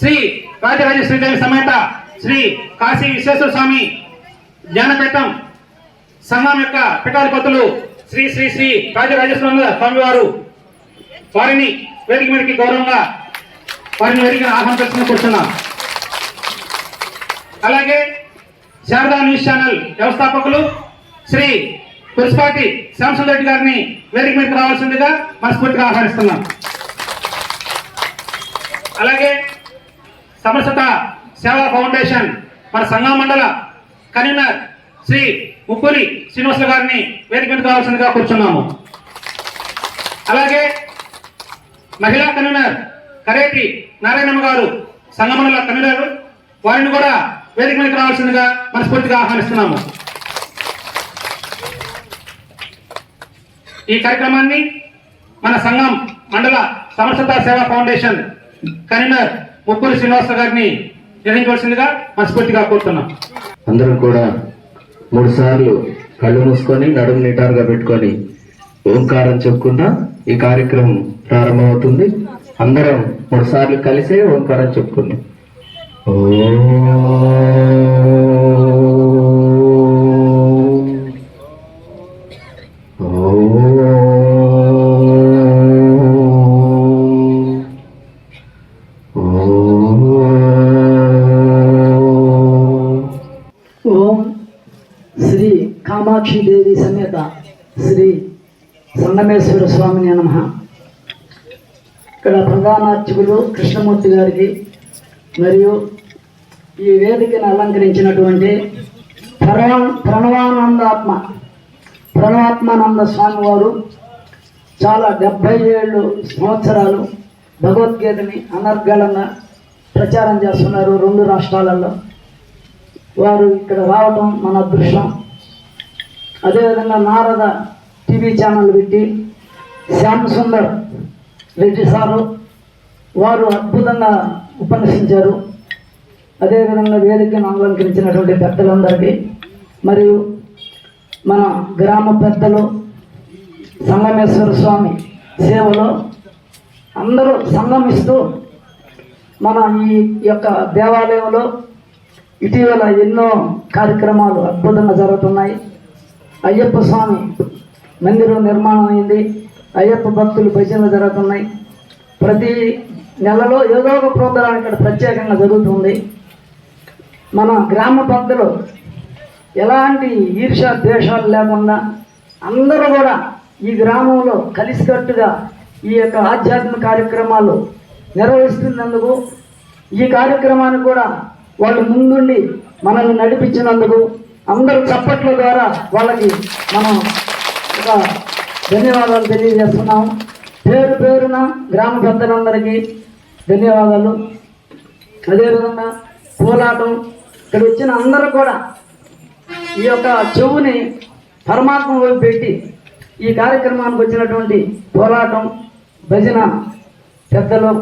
శ్రీ రాజరాజేశ్వరి సమేత శ్రీ కాశీ విశ్వేశ్వర స్వామి జ్ఞానపీఠం సంఘం యొక్క పీఠాధిపతులు శ్రీ శ్రీ శ్రీ రాజరాజేశ్వర స్వామి వారు. వారిని వేదిక మీదకి గౌరవంగా వారిని వేదిక ఆహ్వానించాల్సిన కూర్చున్నాం. అలాగే శారదా న్యూస్ ఛానల్ వ్యవస్థాపకులు శ్రీ పురుషపాటి శ్యామసుందర్ రెడ్డి గారిని వేదిక మీదకి రావాల్సిందిగా మనస్ఫూర్తిగా ఆహ్వానిస్తున్నాం. అలాగే సమరసత సేవా ఫౌండేషన్ మన సంఘం మండల కన్వీనర్ శ్రీ ఉప్పులి శ్రీనివాసులు గారిని వేదిక మీదకి రావాల్సిందిగా కూర్చున్నాము. అలాగే మహిళా కన్వీనర్ కరేటి నారాయణమ్మ గారు సంఘ మండల కన్వీనర్ వారిని కూడా వేదిక మీదకి రావాల్సిందిగా మనస్ఫూర్తిగా ఆహ్వానిస్తున్నాము. ఈ కార్యక్రమాన్ని మన సంఘం మండల సమరసత సేవా ఫౌండేషన్ కన్వీనర్ ముగ్గురు శ్రీనివాస గారిని నిర్వహించవలసిందిగా మనస్ఫూర్తిగా కోరుతున్నాం. అందరం కూడా మూడు సార్లు కళ్ళు మూసుకొని నడుము నిటారుగా పెట్టుకొని ఓంకారం చెప్పుకుంటా ఈ కార్యక్రమం ప్రారంభమవుతుంది. అందరం మూడు సార్లు కలిసే ఓంకారం చెప్పుకుందాం ఓ శ్రీ కామాక్షి దేవి సమేత శ్రీ సంగమేశ్వర స్వామిని నమ ఇక్కడ ప్రధానార్చకులు కృష్ణమూర్తి గారికి మరియు ఈ వేదికను అలంకరించినటువంటి ప్రణవ ప్రణవానందాత్మ ప్రణవాత్మానంద స్వామి వారు చాలా డెబ్భై ఏళ్ళు సంవత్సరాలు భగవద్గీతని అనర్గళంగా ప్రచారం చేస్తున్నారు రెండు రాష్ట్రాలలో. వారు ఇక్కడ రావడం మన అదృష్టం. అదేవిధంగా నారద టీవీ ఛానల్ పెట్టి శ్యామ్ సుందర్ రెడ్డి సారు వారు అద్భుతంగా ఉపన్యసించారు. అదేవిధంగా వేదికను అలంకరించినటువంటి పెద్దలందరికీ మరియు మన గ్రామ పెద్దలు సంగమేశ్వర స్వామి సేవలో అందరూ సంగమిస్తూ మన ఈ యొక్క దేవాలయంలో ఇటీవల ఎన్నో కార్యక్రమాలు అద్భుతంగా జరుగుతున్నాయి. అయ్యప్ప స్వామి మందిరం నిర్మాణం అయింది. అయ్యప్ప భక్తులు భజనలు జరుగుతున్నాయి. ప్రతి నెలలో ఏదో ఒక ప్రోగ్రాం ఇక్కడ ప్రత్యేకంగా జరుగుతుంది. మన గ్రామ భక్తులు ఎలాంటి ఈర్ష ద్వేషాలు లేకుండా అందరూ కూడా ఈ గ్రామంలో కలిసికట్టుగా ఈ యొక్క ఆధ్యాత్మిక కార్యక్రమాలు నిర్వహిస్తున్నందుకు ఈ కార్యక్రమాన్ని కూడా వాళ్ళు ముందుండి మనల్ని నడిపించినందుకు అందరూ చప్పట్ల ద్వారా వాళ్ళకి మనం ఒక ధన్యవాదాలు తెలియజేస్తున్నాం. పేరు పేరున గ్రామ పెద్దలందరికీ ధన్యవాదాలు. అదేవిధంగా పోలాటం ఇక్కడ వచ్చిన అందరూ కూడా ఈ యొక్క చెవుని పరమాత్మ వైపు పెట్టి ఈ కార్యక్రమానికి వచ్చినటువంటి పోరాటం భజన పెద్దలు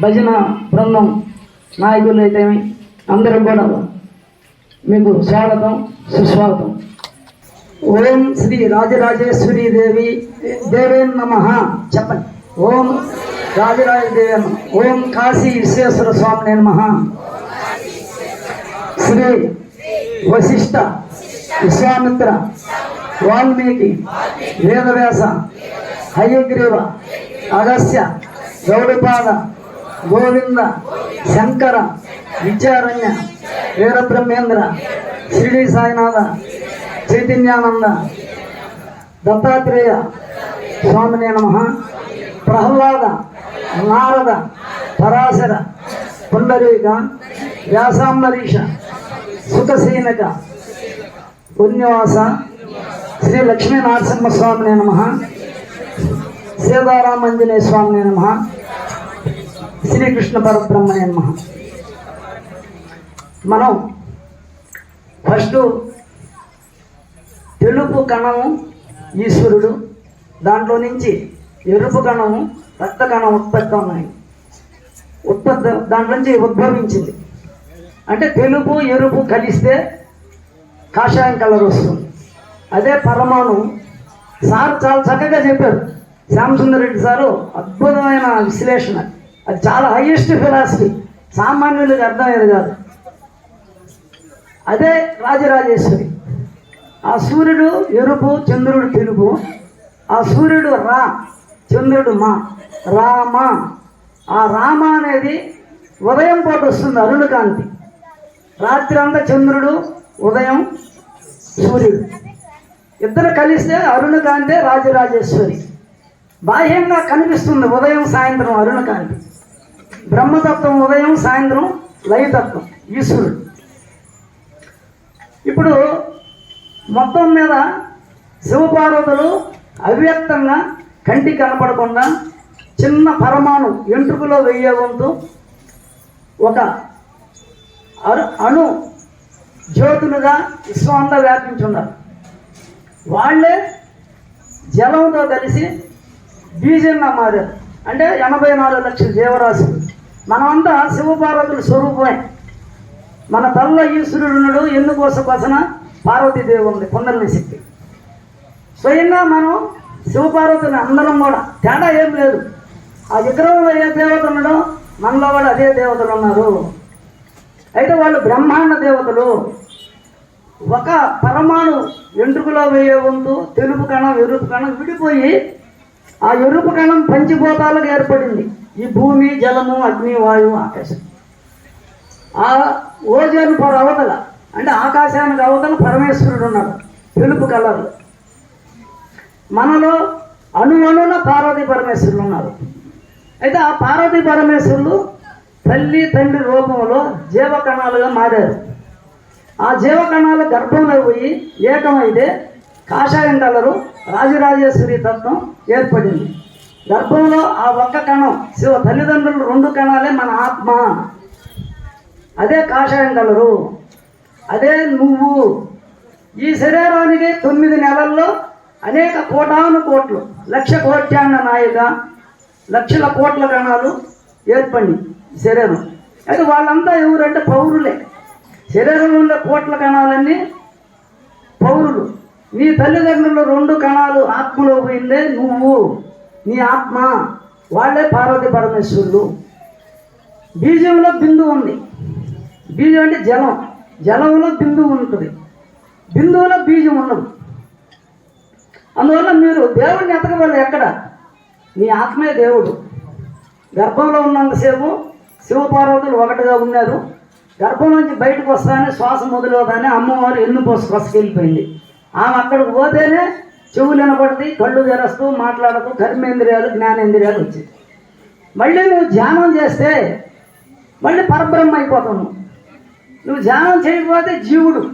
భజన బృందం నాయకులు అయితే అందరూ కూడా మీకు స్వాగతం సుస్వాగతం. ఓం శ్రీ రాజరాజేశ్వరి దేవి దేవేన్ నమ. చెప్పండి. ఓం రాజరాజదేవి ఓం కాశీ విశ్వేశ్వర స్వామి నమ. శ్రీ వశిష్ట విశ్వామిత్ర వాల్మీకి వేదవ్యాస హయగ్రీవ అగస్య గౌడపాద గోవింద శంకర విద్యారణ్య వీరబ్రహ్మేంద్ర షిరిడి సాయినాథ చైతన్యానంద దత్తాత్రేయ స్వామినే నమ. ప్రహ్లాద నారద పరాశర పుండరీక వ్యాసాంబరీష సుఖసీనక పుణ్యవాస శ్రీ లక్ష్మీ నరసింహస్వామినే నమ. సీతారామంజనేయ స్వామినే నమ. శ్రీకృష్ణ పరబ్రహ్మణే నమ. మనం ఫస్ట్ తెలుపు కణము ఈశ్వరుడు దాంట్లో నుంచి ఎరుపు కణము రక్త కణం ఉత్పత్తి ఉన్నాయి. ఉత్పత్తి దాంట్లో నుంచి ఉద్భవించింది. అంటే తెలుపు ఎరుపు కలిస్తే కాషాయం కలర్ వస్తుంది. అదే పరమాణు సార్ చాలా చక్కగా చెప్పారు. శ్యామసుందర్ రెడ్డి సారు అద్భుతమైన విశ్లేషణ. అది చాలా హైయెస్ట్ ఫిలాసఫీ సామాన్యులకు అర్థమయ్యేది కాదు. అదే రాజరాజేశ్వరి. ఆ సూర్యుడు ఎరుపు చంద్రుడు తెలుపు ఆ సూర్యుడు రా చంద్రుడు మా రామ. ఆ రామ అనేది ఉదయం పూట వస్తుంది అరుణకాంతి. రాత్రి అంతా చంద్రుడు ఉదయం సూర్యుడు. ఇద్దరు కలిస్తే అరుణకాంతే రాజరాజేశ్వరి. బాహ్యంగా కనిపిస్తుంది ఉదయం సాయంత్రం అరుణకాంతి. బ్రహ్మతత్వం ఉదయం సాయంత్రం లయతత్వం ఈశ్వరుడు. ఇప్పుడు మొత్తం మీద శివపార్వతులు అవ్యక్తంగా కంటి కనపడకుండా చిన్న పరమాణు ఎంట్రుకలో వెయ్యే వంతు ఒక అణు జ్యోతులుగా విశ్వం వ్యాపించున్నారు. వాళ్ళే జలంతో కలిసి బీజంగా మారారు. అంటే ఎనభై నాలుగు లక్షల జీవరాశులు. మనమంతా శివపార్వతుల స్వరూపమే. మన తల్ల ఈశ్వరుడు ఉన్నాడు ఎన్నుకోస కొసన పార్వతీదేవి ఉంది కుండలిని శక్తి స్వయంగా మనం శివపార్వతుని అందరం కూడా తేడా ఏం లేదు. ఆ విగ్రహంలో ఏ దేవత ఉన్నాడో మనలో కూడా అదే దేవతలు ఉన్నారు. అయితే వాళ్ళు బ్రహ్మాండ దేవతలు. ఒక పరమాణు వెంట్రుకలో వేయే వంతు తెలుపు కణం ఎరుపు కణం విడిపోయి ఆ ఎరుపు కణం పంచిభూతాలకు ఏర్పడింది. ఈ భూమి జలము అగ్ని వాయువు ఆకాశం. ఆ ఓజోన్ పొర అవతల అంటే ఆకాశానికి అవతల పరమేశ్వరుడు ఉన్నాడు తెలుపు కలర్. మనలో అణు అణున పార్వతీ పరమేశ్వరులు ఉన్నారు. అయితే ఆ పార్వతీ పరమేశ్వరులు తల్లి తండ్రి రూపంలో జీవకణాలుగా మారారు. ఆ జీవకణాలు గర్భంలో పోయి ఏకమైతే కాషాయం కలరు రాజరాజేశ్వరి తత్వం ఏర్పడింది. గర్భంలో ఆ ఒక్క కణం శివ తల్లిదండ్రులు రెండు కణాలే మన ఆత్మ. అదే కాషాయం కలరు. అదే నువ్వు. ఈ శరీరానికి తొమ్మిది నెలల్లో అనేక కోటాను కోట్లు లక్ష కోట్యాండ నాయక లక్షల కోట్ల కణాలు ఏర్పడి శరీరం. అయితే వాళ్ళంతా ఎవరంటే పౌరులే. శరీరంలో ఉండే కోట్ల కణాలన్నీ పౌరులు. నీ తల్లిదండ్రులు రెండు కణాలు ఆత్మలో పోయిందే నువ్వు. నీ ఆత్మ. వాళ్ళే పార్వతి పరమేశ్వరులు. బీజంలో బిందు ఉంది. బీజం అంటే జలం. జలంలో బిందువు ఉంటుంది. బిందువులో బీజం ఉండదు అందువల్ల మీరు దేవుడిని ఎతకవాలి ఎక్కడ? మీ ఆత్మే దేవుడు. గర్భంలో ఉన్నంతసేపు శివపార్వతులు ఒకటిగా ఉన్నారు. గర్భం నుంచి బయటకు వస్తానే శ్వాస మొదలవుతానే అమ్మవారు ఎన్ను పోసి వెళ్ళిపోయింది ఆమె అక్కడికి పోతేనే చెవులు వినపడితే కళ్ళు తెరస్తూ మాట్లాడుతూ కర్మేంద్రియాలు జ్ఞానేంద్రియాలు వచ్చాయి. మళ్ళీ నువ్వు ధ్యానం చేస్తే మళ్ళీ పరబ్రహ్మ అయిపోతావు నువ్వు ధ్యానం చేయకపోతే జీవుడు.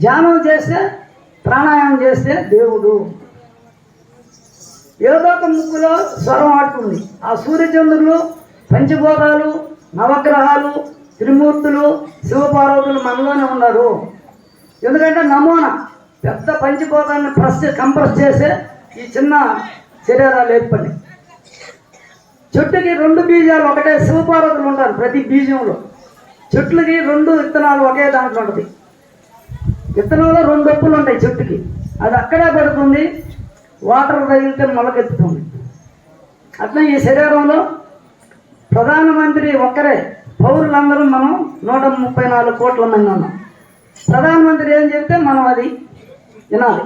ధ్యానం చేస్తే ప్రాణాయామం చేస్తే దేవుడు. ఏదో ఒక ముక్కులో స్వరం ఆడుతుంది. ఆ సూర్యచంద్రులు పంచభూతాలు నవగ్రహాలు త్రిమూర్తులు శివపార్వతులు మనలోనే ఉన్నారు. ఎందుకంటే నమూనా పెద్ద పంచభూతాన్ని ప్రెస్ కంప్రెస్ చేసే ఈ చిన్న శరీరాలు ఏర్పడి చెట్టుకి రెండు బీజాలు ఒకటే శివపార్వతులు ఉంటారు ప్రతి బీజంలో. చెట్లకి రెండు విత్తనాలు ఒకే దాంట్లో ఉంటుంది. విత్తనంలో రెండు ఒప్పులు ఉంటాయి చెట్టుకి. అది అక్కడే పడుతుంది వాటర్ తగిలితే మొలకెత్తుతుంది. అట్లా ఈ శరీరంలో ప్రధానమంత్రి ఒక్కరే పౌరులందరూ మనం నూట ముప్పై నాలుగు కోట్ల మంది ఉన్నాం. ప్రధానమంత్రి ఏం చెప్తే మనం అది వినాలి.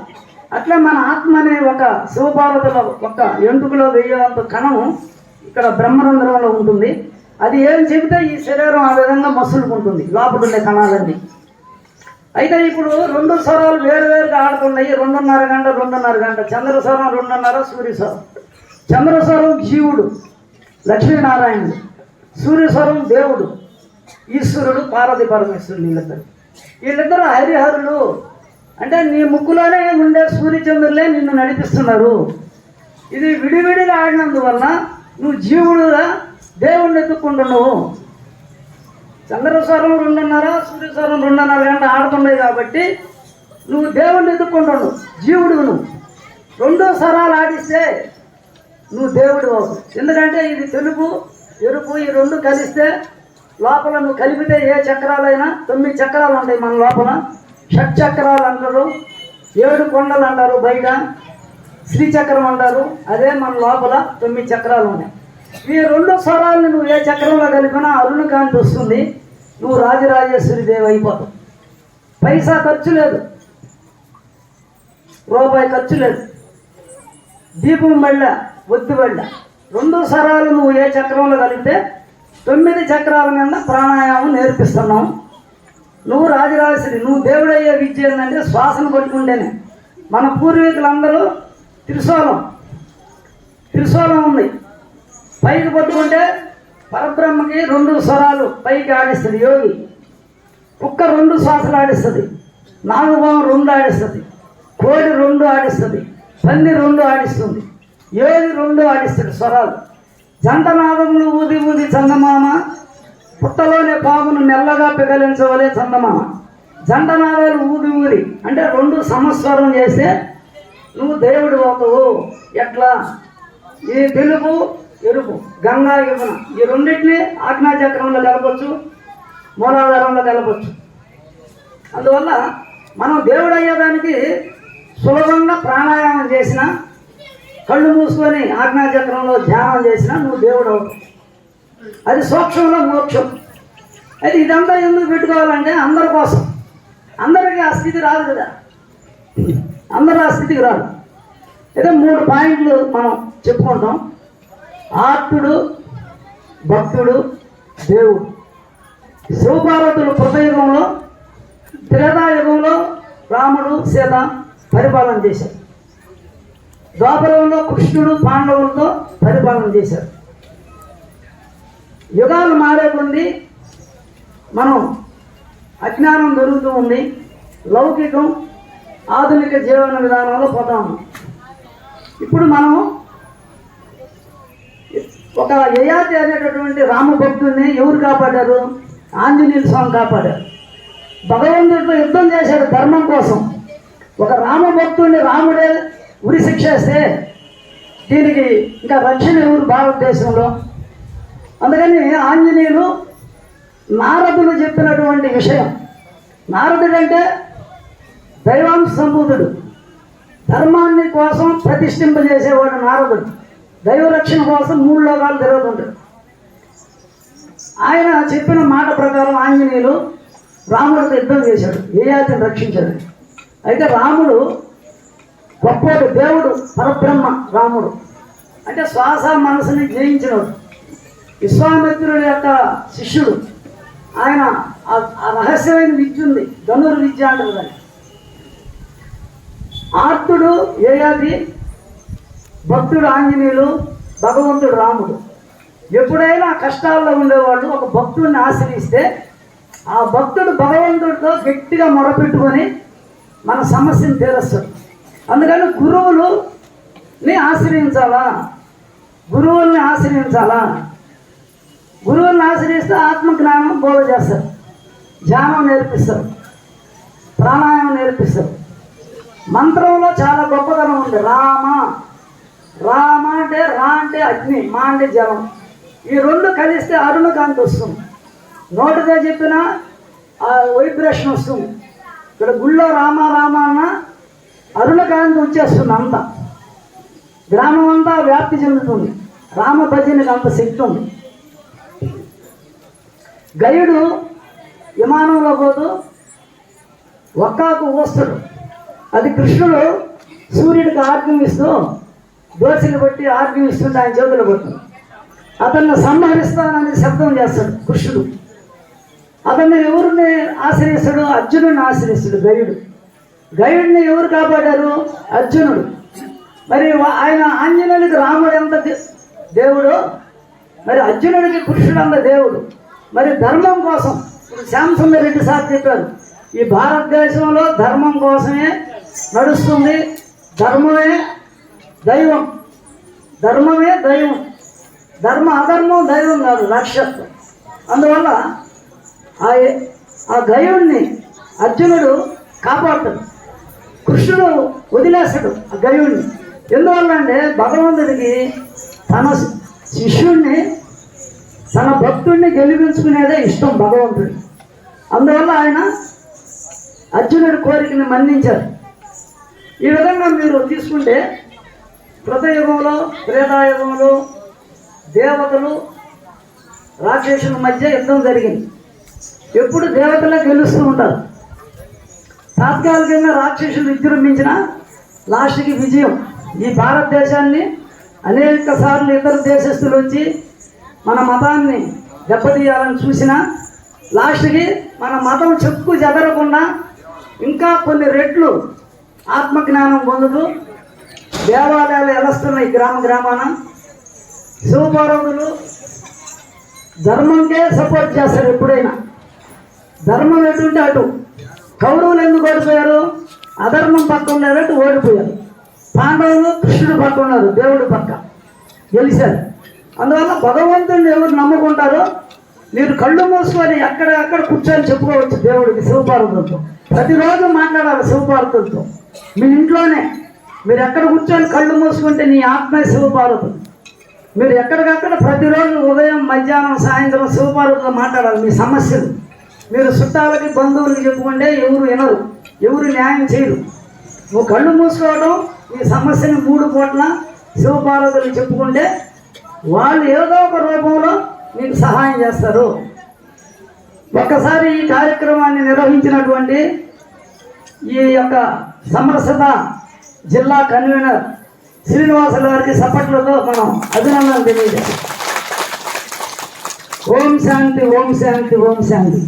అట్లా మన ఆత్మ అనే ఒక శివపార్వతుల ఒక ఎంటుకలో వెయ్యేంత కణం ఇక్కడ బ్రహ్మరంధ్రంలో ఉంటుంది. అది ఏం చెబితే ఈ శరీరం ఆ విధంగా మసులుకుంటుంది లోపల ఉండే కణాలన్నీ. అయితే ఇప్పుడు రెండు స్వరాలు వేరు వేరుగా ఆడుతున్నాయి రెండున్నర గంట రెండున్నర గంట. చంద్రస్వరం రెండున్నర సూర్యస్వరం. చంద్రస్వరం చంద్ర స్వరం జీవుడు లక్ష్మీనారాయణుడు. సూర్య స్వరం దేవుడు ఈశ్వరుడు పార్వతి పరమేశ్వరుడు వీళ్ళిద్దరు. వీళ్ళిద్దరు హరిహరులు. అంటే నీ ముక్కులోనే ఉండే సూర్యచంద్రులే నిన్ను నడిపిస్తున్నారు. ఇది విడివిడిగా ఆడినందువల్ల నువ్వు జీవుడుగా దేవుణ్ణి ఎత్తుకుంటున్నావు. చంద్రస్వరం రెండున్నర సూర్యస్వరం రెండున్నర గంట ఆడుతున్నాయి కాబట్టి నువ్వు దేవుణ్ణి ఎత్తుకుంటున్నావు జీవుడు నువ్వు రెండో స్వరాలు ఆడిస్తే నువ్వు దేవుడు ఎందుకంటే ఇది తెలుపు ఎరుపు ఈ రెండు కలిస్తే లోపల నువ్వు కలిపితే ఏ చక్రాలైనా తొమ్మిది చక్రాలు ఉంటాయి మన లోపల. షట్ చక్రాలు అంటారు ఏడు కొండలు అంటారు బయట. శ్రీచక్రం అంటారు అదే మన లోపల తొమ్మిది చక్రాలు ఉన్నాయి. ఈ రెండు స్వరాలను నువ్వు ఏ చక్రంలో కలిపినా అరుణ కాంతి వస్తుంది. నువ్వు రాజరాజేశ్వరి దేవి అయిపోతావు. పైసా ఖర్చు లేదు. రూపాయి ఖర్చు లేదు. దీపం బళ్ళ ఒత్తి బళ్ళ. రెండు స్వరాలు నువ్వు ఏ చక్రంలో కలిపితే తొమ్మిది చక్రాల మీద ప్రాణాయామం నేర్పిస్తున్నావు. నువ్వు రాజరాజశ్రీ నువ్వు దేవుడయ్యే విద్య ఏంటంటే శ్వాసను పట్టుకుంటేనే. మన పూర్వీకులందరూ త్రిశూలం త్రిశూలం ఉంది పైకి పట్టుకుంటే పరబ్రహ్మకి రెండు స్వరాలు పైకి ఆడిస్తుంది యోగి. కుక్క రెండు శ్వాసలు ఆడిస్తుంది. నాగభావం రెండు ఆడిస్తుంది. కోడి రెండు ఆడిస్తుంది. పంది రెండు ఆడిస్తుంది. యోగి రెండు ఆడిస్తుంది స్వరాలు. జంటనాదములు ఊది ఊది చందమామ పుట్టలోనే పామును మెల్లగా పిగలించవలే చందమామ. జంటనాదాలు ఊది ఊది అంటే రెండు సమస్వరం చేస్తే నువ్వు దేవుడు అవుతావు. ఎట్లా? ఈ తెలుపు ఎరుపు గంగా యమున ఈ రెండింటిని ఆజ్ఞాచక్రంలో కలపచ్చు మూలాధారంలో కలపచ్చు అందువల్ల మనం దేవుడు అయ్యేదానికి సులభంగా ప్రాణాయామం చేసిన కళ్ళు మూసుకొని ఆజ్ఞాచక్రంలో ధ్యానం చేసినా నువ్వు దేవుడు అవుతావు అది సూక్ష్మంలో మోక్షం. అయితే ఇదంతా ఎందుకు పెట్టుకోవాలంటే అందరి కోసం. అందరికీ ఆ స్థితి రాదు కదా. అందరూ ఆ స్థితికి రాదు అయితే మూడు పాయింట్లు మనం చెప్పుకుంటాం. ఆత్ముడు భక్తుడు దేవుడు. శివపార్వతులు కృతయుగంలో త్రేతాయుగంలో రాముడు సీత పరిపాలన చేశారు. ద్వాపరంలో కృష్ణుడు పాండవులతో పరిపాలన చేశారు. యుగాలు మారే మనం అజ్ఞానం దొరుకుతూ ఉంది లౌకికం ఆధునిక జీవన విధానంలో పోతా ఇప్పుడు మనం ఒక యయాతి అనేటటువంటి రామభక్తుడిని ఎవరు కాపాడారు? ఆంజనేయుల స్వామి కాపాడారు. భగవంతుడితో యుద్ధం చేశాడు ధర్మం కోసం. ఒక రామభక్తుడిని రాముడే ఉరి శిక్షేస్తే దీనికి ఇంకా రక్షణ ఎవరు భారతదేశంలో? అందుకని ఆంజనేయులు నారదులు చెప్పినటువంటి విషయం. నారదుడు అంటే దైవాంశ సంబూతుడు ధర్మాన్ని కోసం ప్రతిష్ఠింపజేసేవాడు నారదుడు. దైవ రక్షణ కోసం మూడు లోకాలు తిరుగుతుంటారు ఆయన చెప్పిన మాట ప్రకారం ఆంజనేయులు రాముడితో యుద్ధం చేశాడు. ఏ జాతిని రక్షించాడు అయితే రాముడు గొప్పోడు దేవుడు పరబ్రహ్మ రాముడు. అంటే శ్వాస మనసుని జయించినవాడు. విశ్వామిత్రుడి యొక్క శిష్యుడు. ఆయన ఆ- రహస్యమైన విద్య ఉంది. ధనుర్ విద్య అంటారు దాన్ని. ఆర్తుడు ఏయాది భక్తుడు ఆంజనేయులు భగవంతుడు రాముడు. ఎప్పుడైనా కష్టాల్లో ఉండేవాళ్ళు ఒక భక్తుడిని ఆశ్రయిస్తే ఆ భక్తుడు భగవంతుడితో గట్టిగా మొరపెట్టుకొని మన సమస్యను తీరుస్తాడు. అందుకని గురువులుని ఆశ్రయించాలా? గురువుల్ని ఆశ్రయించాలా? గురువుల్ని ఆశ్రయిస్తే ఆత్మజ్ఞానం బోధ చేస్తారు. ధ్యానం నేర్పిస్తారు. ప్రాణాయామం నేర్పిస్తారు. మంత్రంలో చాలా గొప్పతనం ఉంది. రామ రామ అంటే రా అంటే అగ్ని మా అంటే జలం. ఈ రెండు కలిస్తే అరుణ కాంతి వస్తుంది. నోటితో చెప్పిన ఆ వైబ్రేషన్ వస్తుంది. ఇక్కడ గుళ్ళో రామ రామ అన్న అరుణకాంతి వచ్చేస్తుంది అంత. గ్రామం అంతా వ్యాప్తి చెందుతుంది. రామ భజనకి అంత శక్తి ఉంది. గయుడు విమానంలో పోతూ ఒక్కాకు వస్తుడు. అది కృష్ణుడు సూర్యుడికి ఆర్గ్యం ఇస్తూ దోశలు బట్టి ఆర్గ్యూ ఇస్తుంది ఆయన చేతులు కొట్టు అతన్ని సంహరిస్తానని శబ్దం చేస్తాడు కృష్ణుడు. అతన్ని ఎవరిని ఆశ్రయిస్తాడు అర్జునుడిని ఆశ్రయిస్తాడు గయుడు. గయుడిని ఎవరు కాపాడారు? అర్జునుడు. మరి ఆయన ఆంజనేయుడికి రాముడు ఎంత దేవుడు? మరి అర్జునుడికి కృష్ణుడు అంత దేవుడు. మరి ధర్మం కోసం ఇప్పుడు రెడ్డి సార్ చెప్పారు. ఈ భారతదేశంలో ధర్మం కోసమే నడుస్తుంది ధర్మమే దైవం. ధర్మమే దైవం. ధర్మ అధర్మం దైవం కాదు రాక్షత్వం అందువల్ల ఆ ఆ గయుడిని అర్జునుడు కాపాడతాడు. కృష్ణుడు వదిలేస్తాడు ఆ గయుడిని ఎందువల్ల అంటే భగవంతుడికి తన శిష్యుణ్ణి తన భక్తుడిని గెలిపించుకునేదే ఇష్టం భగవంతుడికి. అందువల్ల ఆయన అర్జునుడి కోరికని మన్నించారు. ఈ విధంగా మీరు తీసుకుంటే కృతయుగంలో త్రేతాయుగంలో దేవతలు రాక్షసుల మధ్య యుద్ధం జరిగింది. ఎప్పుడు దేవతలే గెలుస్తూ ఉంటారు. తాత్కాలికంగా రాక్షసులు విజృంభించిన లాస్ట్కి విజయం. ఈ భారతదేశాన్ని అనేక సార్లు ఇతర దేశస్తులు వచ్చి మన మతాన్ని దెబ్బతీయాలని చూసిన లాస్ట్కి మన మతం చెప్పు చెదరకుండా ఇంకా కొన్ని రెట్లు ఆత్మజ్ఞానం పొందుతూ దేవాలయాలు ఎలాస్తున్నాయి గ్రామ గ్రామాన. శివపార్వతులు ధర్మంకే సపోర్ట్ చేస్తారు ఎప్పుడైనా. ధర్మం ఎటుంటే అటు. కౌరవులు ఎందుకు ఓడిపోయారు? అధర్మం పక్క ఉండేటట్టు ఓడిపోయారు. పాండవులు కృష్ణుడు పక్క ఉన్నారు దేవుడు పక్క. గెలిచారు. అందువల్ల భగవంతుడిని ఎవరు నమ్ముకుంటారో మీరు కళ్ళు మూసుకొని ఎక్కడ ఎక్కడ కూర్చొని చెప్పుకోవచ్చు దేవుడికి శివపార్వతులతో. ప్రతిరోజు మాట్లాడాలి శివపార్వతులతో. మీ ఇంట్లోనే మీరు ఎక్కడ కూర్చొని కళ్ళు మూసుకుంటే నీ ఆత్మ శివపార్వతులు మీరు ఎక్కడికక్కడ ప్రతిరోజు ఉదయం మధ్యాహ్నం సాయంత్రం శివపార్వతులు మాట్లాడాలి మీ సమస్యలు. మీరు చుట్టాలకి బంధువులకి చెప్పుకుంటే ఎవరు వినరు ఎవరు న్యాయం చేయరు. నువ్వు కళ్ళు మూసుకోవడం ఈ సమస్యని మూడు పూట్ల శివపార్వతులు చెప్పుకుంటే వాళ్ళు ఏదో ఒక రూపంలో మీకు సహాయం చేస్తారు. ఒక్కసారి ఈ కార్యక్రమాన్ని నిర్వహించినటువంటి ఈ యొక్క సమరసత జిల్లా కన్వీనర్ శ్రీనివాసుల వారికి సపట్లతో మనం అభినందనలు తెలియజేస్తాం. ఓం శాంతి ఓం శాంతి ఓం శాంతి.